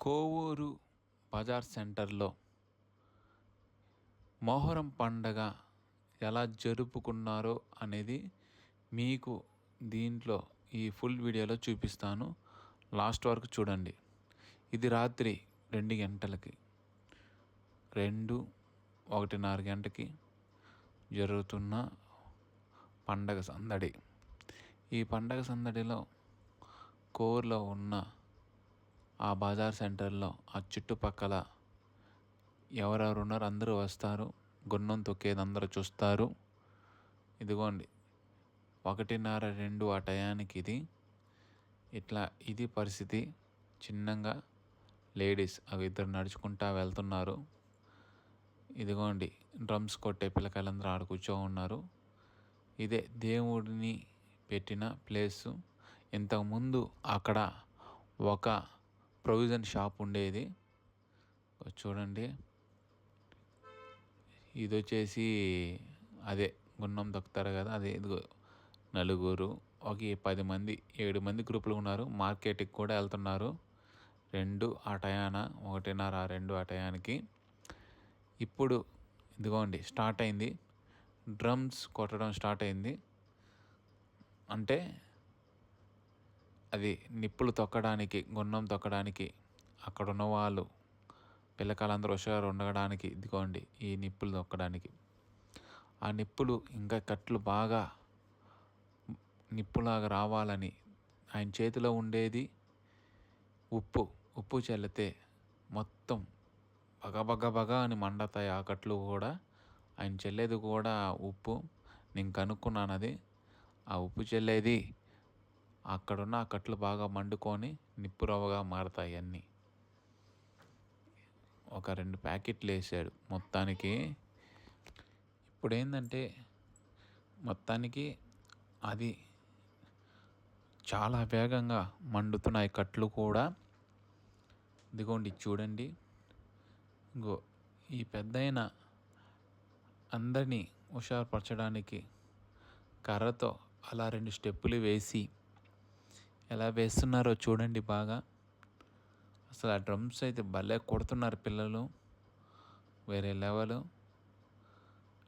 కోవూరు బజార్ సెంటర్లో మొహరం పండగ ఎలా జరుపుకున్నారో అనేది మీకు దీంట్లో ఈ ఫుల్ వీడియోలో చూపిస్తాను. లాస్ట్ వరకు చూడండి. ఇది రాత్రి రెండు గంటలకి. రెండు ఒకటిన్నర గంటకి జరుగుతున్న పండగ సందడి. ఈ పండగ సందడిలో కోర్లో ఉన్న ఆ బజార్ సెంటర్లో ఆ చుట్టుపక్కల ఎవరెవరు ఉన్నారో అందరూ వస్తారు. గున్నం తొక్కేది అందరూ చూస్తారు. ఇదిగోండి ఒకటిన్నర రెండు ఆ టయానికి ఇది. ఇట్లా ఇది పరిస్థితి. చిన్నగా లేడీస్ అవి ఇద్దరు నడుచుకుంటా వెళ్తున్నారు. ఇదిగోండి డ్రమ్స్ కొట్టే పిల్లకాయలందరూ ఆడ కూర్చో ఉన్నారు. ఇదే దేవుడిని పెట్టిన ప్లేసు. ఇంతకుముందు అక్కడ ఒక ప్రొవిజన్ షాప్ ఉండేది. చూడండి. ఇది వచ్చేసి అదే గున్నం దొక్కుతారు కదా అదే ఇదిగో నలుగురు. ఒక పది మంది ఏడు మంది గ్రూపులు ఉన్నారు. మార్కెట్కి కూడా వెళ్తున్నారు. రెండు ఆ టయాన ఒకటిన్నర రెండు ఆ టయానికి. ఇప్పుడు ఇదిగోండి స్టార్ట్ అయింది. డ్రమ్స్ కొట్టడం స్టార్ట్ అయింది. అంటే అది నిప్పులు తొక్కడానికి గున్నం తొక్కడానికి అక్కడ ఉన్నవాళ్ళు పిల్లకాయలందరూ హుషారు ఉండడానికి ఇదిగోండి ఈ నిప్పులు తొక్కడానికి. ఆ నిప్పులు ఇంకా కట్లు బాగా నిప్పులాగా రావాలని ఆయన చేతిలో ఉండేది ఉప్పు. ఉప్పు చల్లితే మొత్తం బగ బగ బగ అని మండతాయి ఆ కట్లు కూడా. ఆయన చెల్లేది కూడా ఉప్పు. నేను కనుక్కున్నాను అది. ఆ ఉప్పు చెల్లేది అక్కడున్న ఆ కట్లు బాగా మండుకొని నిప్పురవగా మారతాయి అన్నీ. ఒక రెండు ప్యాకెట్లు వేసాడు. మొత్తానికి ఇప్పుడు ఏంటంటే మొత్తానికి అది చాలా వేగంగా మండుతున్నాయి కట్లు కూడా ఇదిగోండి చూడండి. ఇంకో ఈ పెద్దయిన అందరినీ హుషారుపరచడానికి కర్రతో అలా రెండు స్టెప్పులు వేసి ఎలా వేస్తున్నారో చూడండి బాగా. అసలు ఆ డ్రమ్స్ అయితే భలే కొడుతున్నారు పిల్లలు. వేరే లెవెల్.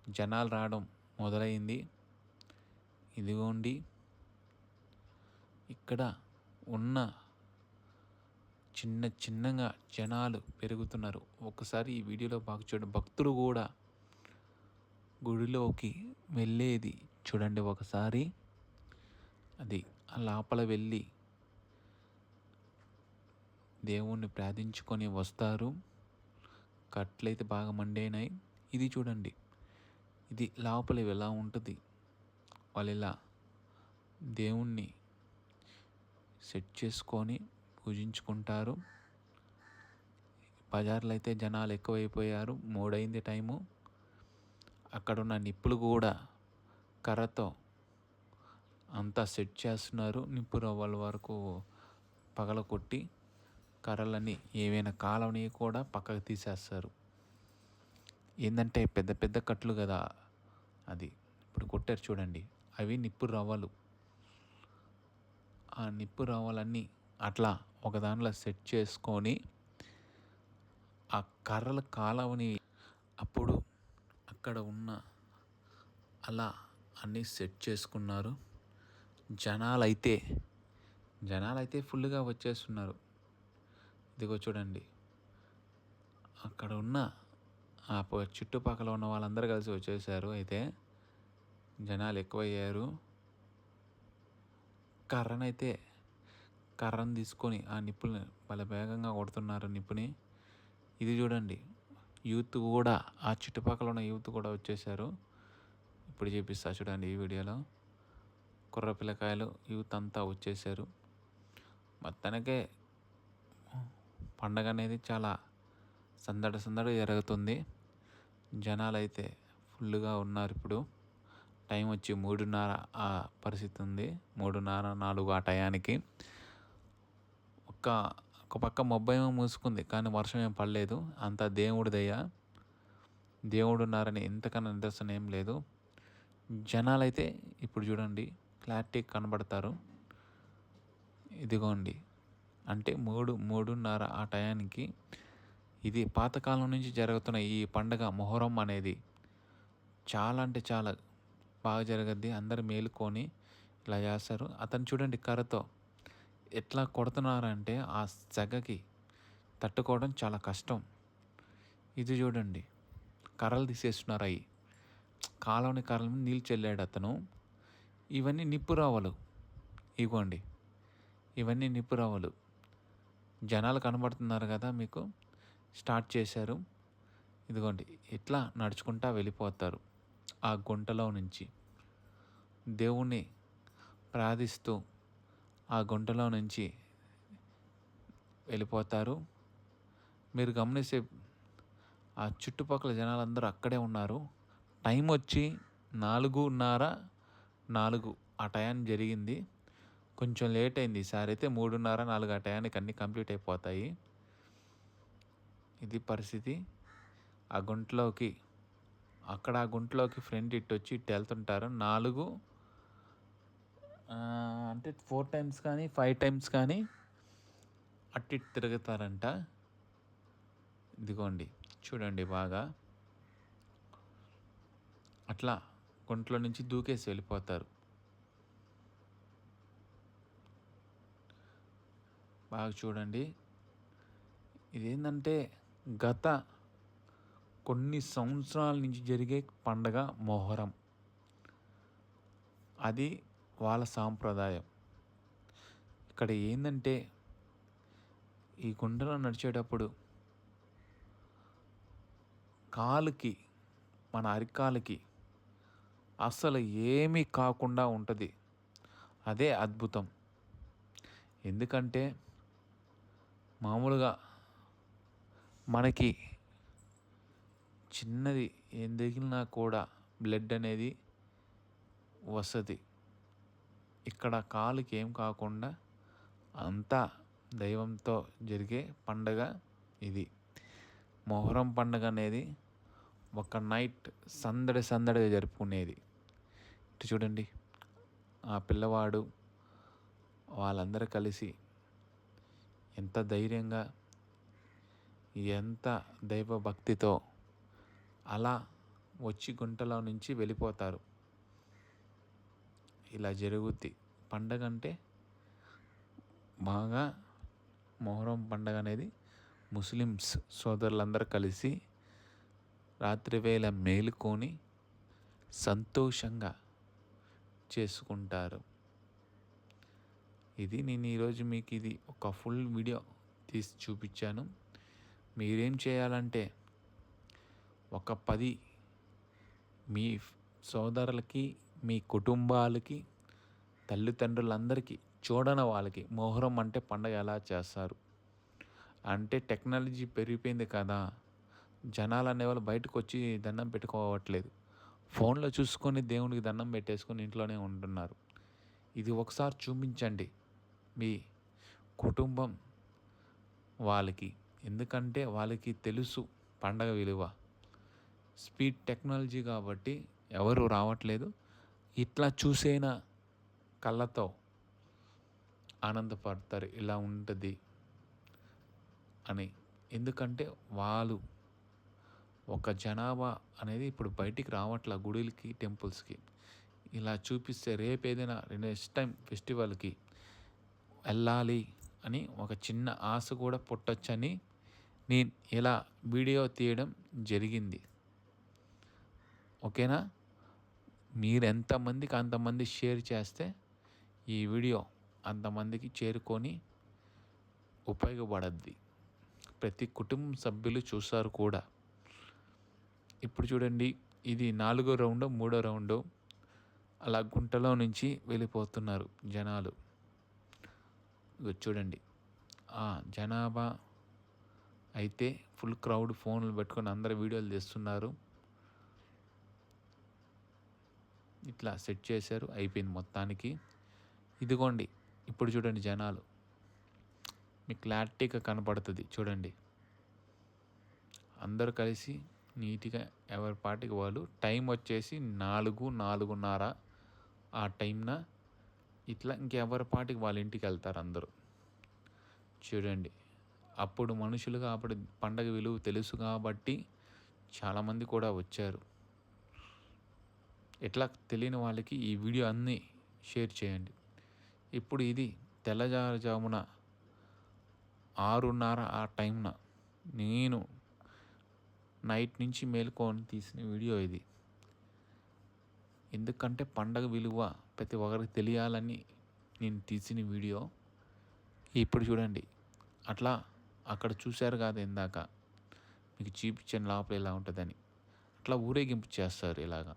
జనాలు రావడం మొదలైంది. ఇదిగోండి. ఇక్కడ ఉన్న చిన్న చిన్నగా జనాలు పెరుగుతున్నారు. ఒకసారి ఈ వీడియోలో బాగా చూడండి. భక్తులు కూడా గుడిలోకి వెళ్ళేది చూడండి ఒకసారి. అది ఆ లోపల వెళ్ళి దేవుణ్ణి ప్రార్థించుకొని వస్తారు. కట్లయితే బాగా మండేనాయి. ఇది చూడండి. ఇది లోపల ఎలా ఉంటుంది? వాళ్ళు ఇలా దేవుణ్ణి సెట్ చేసుకొని పూజించుకుంటారు. బజార్లో అయితే జనాలు ఎక్కువైపోయారు. మూడైంది టైము. అక్కడున్న నిప్పులు కూడా కర్రతో అంతా సెట్ చేస్తున్నారు. నిప్పు రవ్వల వరకు పగల కొట్టి కర్రలని ఏవైనా కాలవని కూడా పక్కకు తీసేస్తారు. ఏంటంటే పెద్ద పెద్ద కట్లు కదా అది. ఇప్పుడు కొట్టారు చూడండి. అవి నిప్పు రవ్వలు. ఆ నిప్పు రవ్వలన్నీ అట్లా ఒక దాంట్లో సెట్ చేసుకొని ఆ కర్రల కాలవని అప్పుడు అక్కడ ఉన్న అలా అన్నీ సెట్ చేసుకున్నారు. జనాలైతే జనాలైతే ఫుల్గా వచ్చేస్తున్నారు. ఇదిగో చూడండి. అక్కడ ఉన్న ఆ చుట్టుపక్కల ఉన్న వాళ్ళందరూ కలిసి వచ్చేసారు. అయితే జనాలు ఎక్కువయ్యారు. కర్రనైతే కర్రను తీసుకొని ఆ నిప్పుల్ని భలే వేగంగా కొడుతున్నారు నిప్పుని. ఇది చూడండి. యూత్ కూడా ఆ చుట్టుపక్కల ఉన్న యూత్ కూడా వచ్చేసారు. ఇప్పుడు చూపిస్తా చూడండి ఈ వీడియోలో. కుర్ర పిల్లకాయలు యూత్ అంతా వచ్చేసారు. మొత్తానికే పండగ అనేది చాలా సందడి సందడి జరుగుతుంది. జనాలు అయితే ఫుల్గా ఉన్నారు ఇప్పుడు. టైం వచ్చి మూడున్నర ఆ పరిస్థితి ఉంది. మూడున్నర నాలుగు ఆ టయానికి. ఒక ఒక పక్క మొబ్బేమో మూసుకుంది కానీ వర్షం ఏం పడలేదు. అంత దేవుడి దయ. దేవుడు ఉన్నారని ఎంతకన్నా నిదర్శనం ఏం లేదు. జనాలైతే ఇప్పుడు చూడండి క్లారిటీ కనబడతారు. ఇదిగోండి అంటే మూడు మూడున్నర ఆ టయానికి ఇది పాతకాలం నుంచి జరుగుతున్న ఈ పండగ మొహరం అనేది చాలా అంటే చాలా బాగా జరగద్ది. అందరు మేలుకొని ఇలా చేస్తారు. అతను చూడండి కర్రతో ఎట్లా కొడుతున్నారంటే ఆ సెగకి తట్టుకోవడం చాలా కష్టం. ఇది చూడండి. కర్రలు తీసేస్తున్నారు అవి కాలంని కర్రల నీళ్ళు చెల్లాడు అతను. ఇవన్నీ నిప్పు రావలు ఇవ్వండి ఇవన్నీ నిప్పురావలు జనాలు కనబడుతున్నారు కదా మీకు. స్టార్ట్ చేశారు. ఇదిగోండి ఇట్లా నడుచుకుంటా వెళ్ళిపోతారు? ఆ గుంటలో నుంచి. దేవుణ్ణి ప్రార్థిస్తూ ఆ గుంటలో నుంచి వెళ్ళిపోతారు. మీరు గమనిస్తే ఆ చుట్టుపక్కల జనాలందరూ అక్కడే ఉన్నారు. టైం వచ్చి నాలుగున్నర నాలుగు ఆ టైం జరిగింది. కొంచెం లేట్ అయింది ఈసారి అయితే మూడున్నర నాలుగు ఆ టయానికి అన్నీ కంప్లీట్ అయిపోతాయి. ఇది పరిస్థితి. ఆ గుంటలోకి అక్కడ ఆ గుంటలోకి ఫ్రెండ్ ఇట్ వచ్చి ఇటు వెళ్తుంటారు. నాలుగు అంటే ఫోర్ టైమ్స్ కానీ ఫైవ్ టైమ్స్ కానీ అట్టి ఇటు తిరుగుతారంట. ఇదిగోండి చూడండి బాగా. అట్లా గుంట్లో నుంచి దూకేసి వెళ్ళిపోతారు. బాగా చూడండి. ఇదేంటంటే గత కొన్ని సంవత్సరాల నుంచి జరిగే పండగ మొహరం. అది వాళ్ళ సాంప్రదాయం. ఇక్కడ ఏంటంటే ఈ గుండెలో నడిచేటప్పుడు కాలుకి మన అరికాలకి అసలు ఏమీ కాకుండా ఉంటుంది. అదే అద్భుతం. ఎందుకంటే మామూలుగా మనకి చిన్నది ఏం తగిలినా కూడా బ్లడ్ అనేది వస్తుంది. ఇక్కడ కాలుకి ఏం కాకుండా అంతా దైవంతో జరిగే పండగ ఇది. మొహరం పండగ అనేది ఒక నైట్ సందడి సందడిగా జరుపుకునేది. ఇటు చూడండి ఆ పిల్లవాడు వాళ్ళందరూ కలిసి ఎంత ధైర్యంగా ఎంత దైవభక్తితో అలా వచ్చి గుంటలో నుంచి వెళ్ళిపోతారు. ఇలా జరుగుద్ది. పండగ అంటే బాగా మొహరం పండగ అనేది ముస్లిమ్స్ సోదరులందరూ కలిసి రాత్రివేళ మేలుకొని సంతోషంగా చేసుకుంటారు. ఇది నేను ఈరోజు మీకు ఇది ఒక ఫుల్ వీడియో తీసి చూపించాను. మీరేం చేయాలంటే ఒక పది మీ సోదరులకి మీ కుటుంబాలకి తల్లిదండ్రులందరికీ చూడని వాళ్ళకి మొహరం అంటే పండగ ఎలా చేస్తారు? అంటే టెక్నాలజీ పెరిగిపోయింది కదా జనాలు అనేవాళ్ళు బయటకు వచ్చి దండం పెట్టుకోవట్లేదు. ఫోన్లో చూసుకొని దేవునికి దండం పెట్టేసుకొని ఇంట్లోనే ఉంటున్నారు. ఇది ఒకసారి చూపించండి. మీ కుటుంబం వాళ్ళకి. ఎందుకంటే వాళ్ళకి తెలుసు పండగ విలువ. స్పీడ్ టెక్నాలజీ కాబట్టి ఎవరు రావట్లేదు. ఇట్లా చూసేన కళ్ళతో ఆనందపడతారు. ఇలా ఉంటుంది అని. ఎందుకంటే వాళ్ళు ఒక జనాభా అనేది ఇప్పుడు బయటికి రావట్ల గుడిలకి టెంపుల్స్కి. ఇలా చూపిస్తే రేపు ఏదైనా నెక్స్ట్ టైం ఫెస్టివల్కి వెళ్ళాలి అని ఒక చిన్న ఆశ కూడా పుట్టొచ్చని నేను ఇలా వీడియో తీయడం జరిగింది. ఓకేనా? మీరు ఎంతమందికి అంతమంది షేర్ చేస్తే ఈ వీడియో అంతమందికి చేరుకొని ఉపయోగపడద్ది. ప్రతి కుటుంబ సభ్యులు చూస్తారు కూడా. ఇప్పుడు చూడండి ఇది నాలుగో రౌండ్ మూడో రౌండ్ అలా గుంటలో నుంచి వెళ్ళిపోతున్నారు జనాలు. చూడండి. జనాభా అయితే ఫుల్ క్రౌడ్ ఫోన్లు పెట్టుకొని అందరు వీడియోలు తీస్తున్నారు. ఇట్లా సెట్ చేశారు అయిపోయింది మొత్తానికి. ఇదిగోండి ఇప్పుడు చూడండి జనాలు. మీకు క్లారిటీగా కనపడుతుంది చూడండి. అందరూ కలిసి నీట్గా ఎవరి పాటికి వాళ్ళు. టైం వచ్చేసి నాలుగు నాలుగున్నర ఆ టైంన ఇట్లా ఇంకెవరి పాటికి వాళ్ళ ఇంటికి వెళ్తారు అందరూ. చూడండి అప్పుడు మనుషులుగా అప్పుడు పండగ విలువ తెలుసు కాబట్టి చాలామంది కూడా వచ్చారు. ఎట్లా తెలియని వాళ్ళకి ఈ వీడియో అన్నీ షేర్ చేయండి. ఇప్పుడు ఇది తెల్లజారుజామున ఆరున్నర ఆ టైంన నేను నైట్ నుంచి మేలుకొని తీసిన వీడియో ఇది. ఎందుకంటే పండగ విలువ ప్రతి ఒక్కరికి తెలియాలని నేను తీసిన వీడియో. ఇప్పుడు చూడండి. అట్లా అక్కడ చూశారు కాదు ఇందాక. మీకు చూపించాను లోపల ఎలా ఉంటుందని. అట్లా ఊరేగింపు చేస్తారు ఇలాగా.